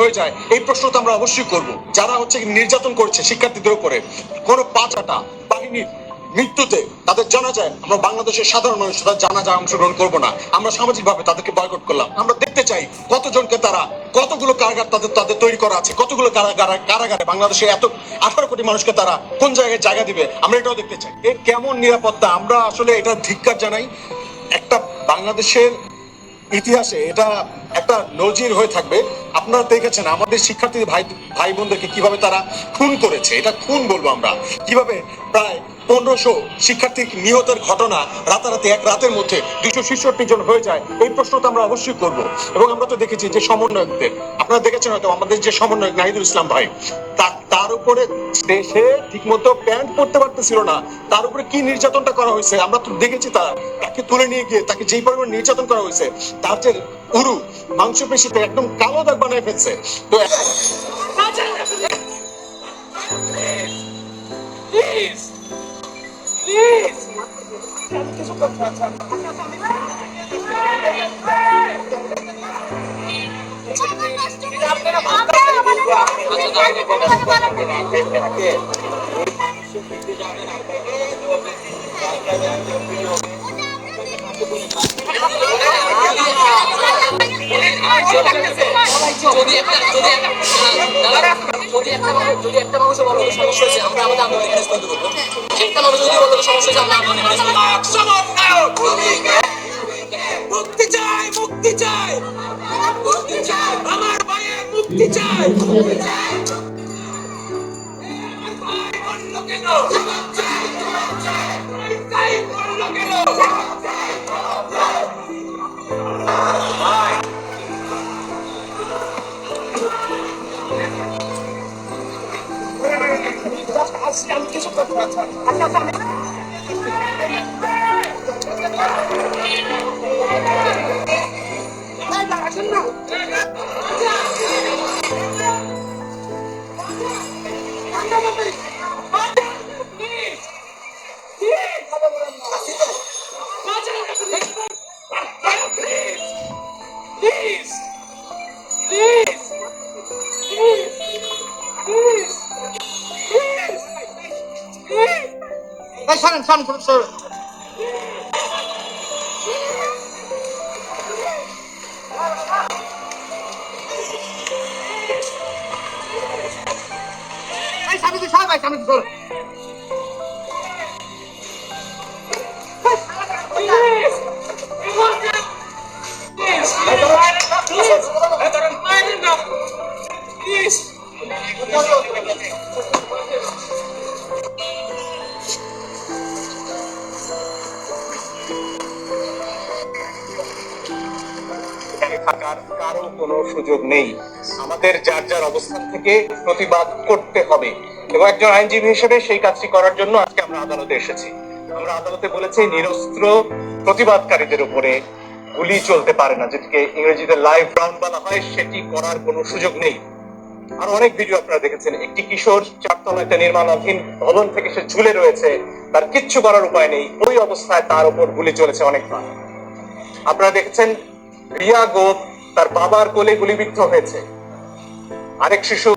হয়ে যায়, এই প্রশ্ন তো আমরা অবশ্যই করব। যারা হচ্ছে নির্যাতন করছে শিক্ষার্থীদের উপরে বাহিনীর মৃত্যুতে তাদের জানা যায়, আমরা বাংলাদেশের সাধারণ মানুষ, তাদের জানা যায়, অংশগ্রহণ করব না। আমরা তাদেরকে বয়কট করলাম। আমরা দেখতে চাই কতজনকে তারা, কতগুলো কারাগার তাদের তাদের তৈরি করা আছে, কতগুলো কারাগার, কারাগারে বাংলাদেশে এত আঠারো কোটি মানুষকে তারা কোন জায়গায় জায়গা দিবে, আমরা এটাও দেখতে চাই। এর কেমন নিরাপত্তা, আমরা আসলে এটা ধিক্কার জানাই। একটা বাংলাদেশের ইতিহাসে এটা একটা নজির হয়ে থাকবে। আপনারা দেখেছেন আমাদের শিক্ষার্থী ভাই ভাই বোনদেরকে কীভাবে তারা খুন করেছে। এটা খুন বলব আমরা। কীভাবে প্রায় পনেরোশো শিক্ষার্থী নিহতের ঘটনা রাতারাতি এক রাতের মধ্যে দুশো ছেষট্টি জন হয়ে যায়, এই প্রশ্ন তো আমরা অবশ্যই করব। এবং আমরা তো দেখেছি যে সমন্বয়কদের, আপনারা দেখেছেন হয়তো আমাদের যে সমন্বয়ক নাহিদুল ইসলাম ভাই তার উপরে দেশে ঠিকমতো প্যান্ট পরতে পারতেছিল না। তার উপরে কি নির্যাতনটা করা হয়েছে? আমরা তো দেখেছি তা তাকে তুলে নিয়ে গিয়ে তাকে যেই পরিমাণ নির্যাতন করা হয়েছে, তার যে উরু মাংসপেশিতে একদম কালো দাগ বানায় ফেলছে তো! সমস্যা হয়েছে আমরা আমাদের চাই মুক্তি চাই মুক্তি চাই আমার ভাইয়ের মুক্তি চাই। আসছি আমি কিছু করতে পারছি আচ্ছা, আচ্ছা, না। ফান করছে সবাই সামনে ধরো Please! এখানে থাকার কারও কোনো সুযোগ নেই। আমাদের যার যার অবস্থান থেকে প্রতিবাদ করতে হবে। এবং একজন আইনজীবী হিসেবে সেই কাজটি করার জন্য আজকে আমরা আদালতে এসেছি। আমরা আদালতে বলেছি, নিরস্ত্র প্রতিবাদকারীদের উপরে গুলি চলতে পারে না, যেটিকে ইংরেজিতে লাইভ রাউন্ড বলা হয়। সেটি করার কোনো সুযোগ নেই। আর অনেক ভিডিও আপনারা দেখেছেন। একটি কিশোর চারতলা একটা নির্মাণাধীন ভবন থেকে সে ঝুলে রয়েছে। তার কিচ্ছু করার উপায় নেই। ওই অবস্থায় তার উপর গুলি চলেছে অনেকবার। আপনারা দেখেছেন রিয়া গোপ তার বাবার কোলে গুলিবিদ্ধ হয়েছে। আরেক শিশু,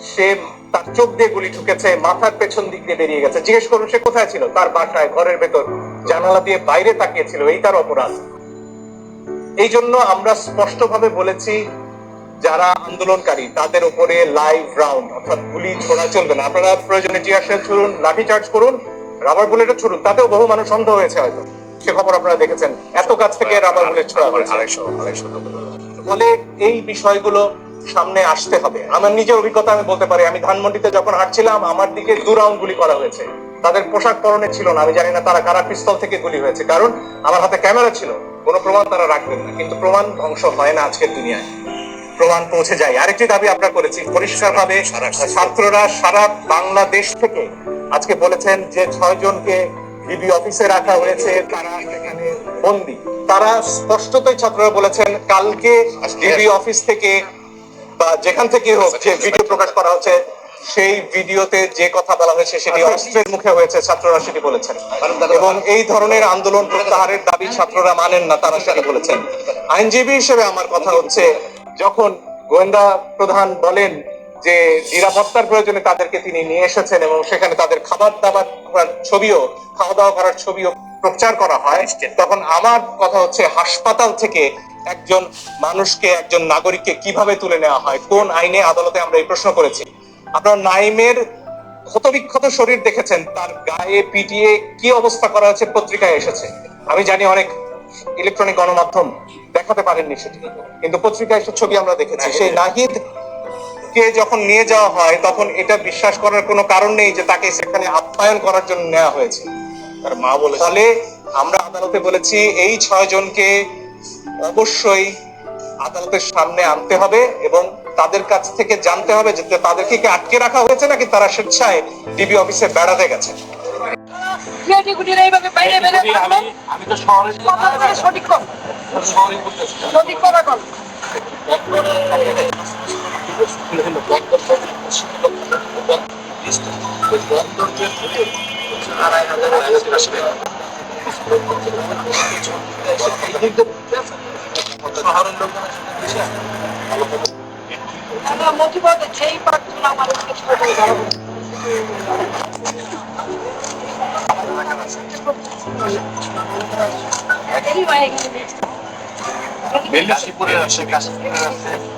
সে তার চোখ দিয়ে গুলি ঢুকেছে মাথার পেছন দিক দিয়ে বেরিয়ে গেছে। জিজ্ঞেস করুন, সে কোথায় ছিল? তার বাসায়, ঘরের ভেতর, জানালা দিয়ে বাইরে তাকিয়েছিল। এই তার অপরাধ। এই জন্য আমরা স্পষ্টভাবে বলেছি, যারা আন্দোলনকারী, তাদের উপরে লাইভ রাউন্ড অর্থাৎ গুলি ছোড়া চলবে না। আপনারা প্রয়োজনে টিয়ার শেল ছুড়ুন, লাঠি চার্জ করুন রাবার বুলেটও ছুড়ুন, তাতেও বহু মানুষ অন্ধ হয়েছে হয়তো। সে খবর আপনারা দেখেছেন। এত কাছ থেকে রাবার বুলেট ছোড়া হয়েছে। ফলে এই বিষয়গুলো সামনে আসতে হবে। আমার নিজের অভিজ্ঞতা আমি বলতে পারি। আমি ধানমন্ডিতে যখন হাঁটছিলাম আমার দিকে দু রাউন্ড গুলি করা হয়েছে। তাদের পোশাক পরনে ছিল না। আমি জানি না তারা কারা পিস্তল থেকে গুলি হয়েছে। কারণ আমার হাতে ক্যামেরা ছিল। কোনো প্রমাণ তারা রাখবেন না। কিন্তু প্রমাণ ধ্বংস হয় না আজকের দুনিয়ায়। প্রমাণ পৌঁছে যায়। আরেকটি দাবি আমরা করেছি। পরিষ্কার ভাবে ছাত্ররা সারা বাংলাদেশ থেকে আজকে বলেছেন যে ছয় ডিবি অফিসে রাখা হয়েছে তারা এখানে বন্দি। তারা স্পষ্টতই ছাত্ররা বলেছেন কালকে ডিবি অফিস থেকে বা যেখান থেকে হোক যে ভিডিও প্রকাশ করা হচ্ছে সেই ভিডিওতে যে কথা বলা হয়েছে সেটি অস্ত্রের মুখে হয়েছে ছাত্ররা সেটি বলেছেন। এবং এই ধরনের আন্দোলন প্রত্যাহারের দাবি ছাত্ররা মানেন না তারা সেটি বলেছেন। আইনজীবী হিসেবে আমার কথা হচ্ছে যখন গোয়েন্দা প্রধান বলেন যে নিরাপত্তার প্রয়োজনে তাদেরকে তিনি নিয়ে এসেছেন এবং সেখানে তাদের খাবার দাবার করার ছবিও খাওয়া দাওয়া করার ছবিও প্রচার করা হয়। তখন আমার কথা হচ্ছে হাসপাতাল থেকে একজন মানুষকে একজন নাগরিককে কীভাবে তুলে নেওয়া হয়? কোন আইনে আদালতে আমরা এই প্রশ্ন করেছি? আপনার নাইমের ক্ষতবিক্ষত শরীর দেখেছেন তার গায়ে পিটিয়ে কি অবস্থা করা হয়েছে পত্রিকায় এসেছে। আমি জানি অনেক ইলেকট্রনিক গণমাধ্যম দেখাতে পারেননি সেটি কিন্তু পত্রিকায় সে ছবি আমরা দেখেছি সেই নাহিদ কে যখন নিয়ে যাওয়া হয় তখন এটা বিশ্বাস করার কোনো কারণ নেই যে তাকে সেখানে আপ্যায়ন করার জন্য নেওয়া হয়েছে। তার মা বলে ফলে আমরা আদালতে বলেছি এই ছয় জনকে অবশ্যই আদালতের সামনে আনতে হবে এবং তাদের কাছ থেকে জানতে হবে যে তাদেরকে কি আটকে রাখা হয়েছে নাকি তারা স্বেচ্ছায় ডিবি অফিসে বেড়াতে গেছে। আমি তো শহরে কথাগুলো সঠিক কর পার্টগুলো আমার কাছে ছোট ধরো বেল্লিশিপুরে আছে কাশ্মীরে আছে আমার মায়ের আমি আমার মতো করি একদম ভালোভাবে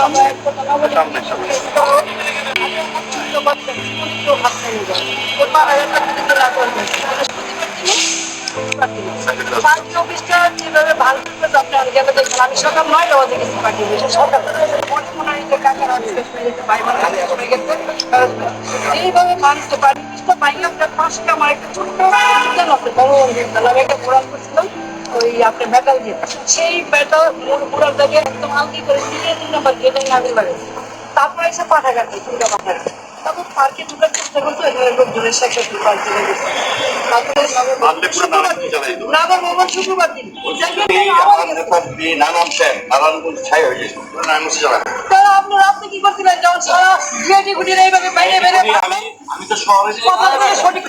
আমরা কথা বলি সামনে সামনে আমি সকাল নয়টা গেছি পার্টি সকাল মনে হয় কাকার এইভাবে মানুষকে পার্টি পিসটা পাইলে আপনার পাশে আমার একটা ছোট্ট উদ্যান আছে বড় আমি একটা ঘোরা করছিলাম ওই আপনার মেটাল দিয়ে। সেই মেটাল মুড়ার থেকে একদম আলগি করে তিন নাম্বার গেটে নামিয়ে লাগে তারপরে এসে পাঠা কাটে তখন পার্কে ঢুকার চেষ্টা করতো এখানে লোকজনের সাথে পার্কে লেগেছে তারপরে নাগর ভবন শুক্রবার দিন। আবার গেছে। নানান সেন নারায়ণগঞ্জ ছাই হয়ে গেছে। তাহলে আপনার আপনি কি করছিলেন? যখন সারা গুয়াহাটি গুটির এইভাবে বাইরে আমি তো শহরে সঠিক